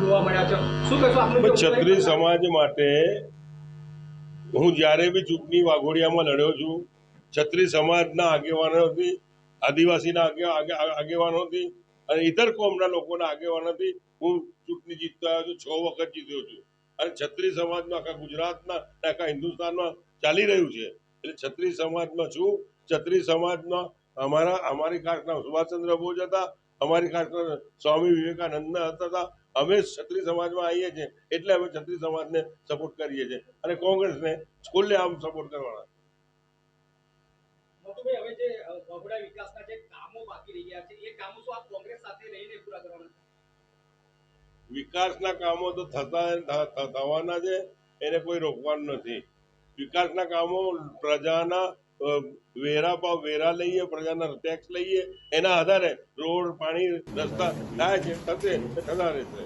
જોવા મળ્યા છે. શું કહેશો આપનું પણ જે ક્ષત્રિય સમાજ માટે હું જ્યારે બી ચૂંટણી વાઘોડિયામાં લડ્યો છું છત્રી સમાજના આગેવાનોથી આદિવાસીના આગે- આગે- આગેવાનોથી અને ઇતર કોમના લોકોના આગેવાનોથી હું ચૂંટણી જીતતો આવ્યો છું છ વખત જીત્યો છું. અને છત્રી સમાજમાં આખા ગુજરાતના અને આખા હિન્દુસ્તાનમાં ચાલી રહ્યું છે. એટલે છત્રી સમાજમાં છું. છત્રી સમાજમાં અમારા અમારી કાસ્ટના સુભાષચંદ્ર બોઝ હતા અમારી કાસ્ટના સ્વામી વિવેકાનંદ હતા અમે ક્ષત્રિય સમાજમાં આવીએ છીએ એટલે અમે ક્ષત્રિય સમાજને સપોર્ટ કરીએ છીએ. અને કોંગ્રેસને ખુલ્લે આમ સપોર્ટ કરવાના. વિકાસના કામો તો થતા થવાના છે એને કોઈ રોકવાનું નથી. વિકાસના કામો પ્રજાના વેરા ભાવ વેરા લઈએ, પ્રજાના ટેક્સ લઈએ, એના આધારે રોડ, પાણી, રસ્તા થાય છે, થશે થતા રહેશે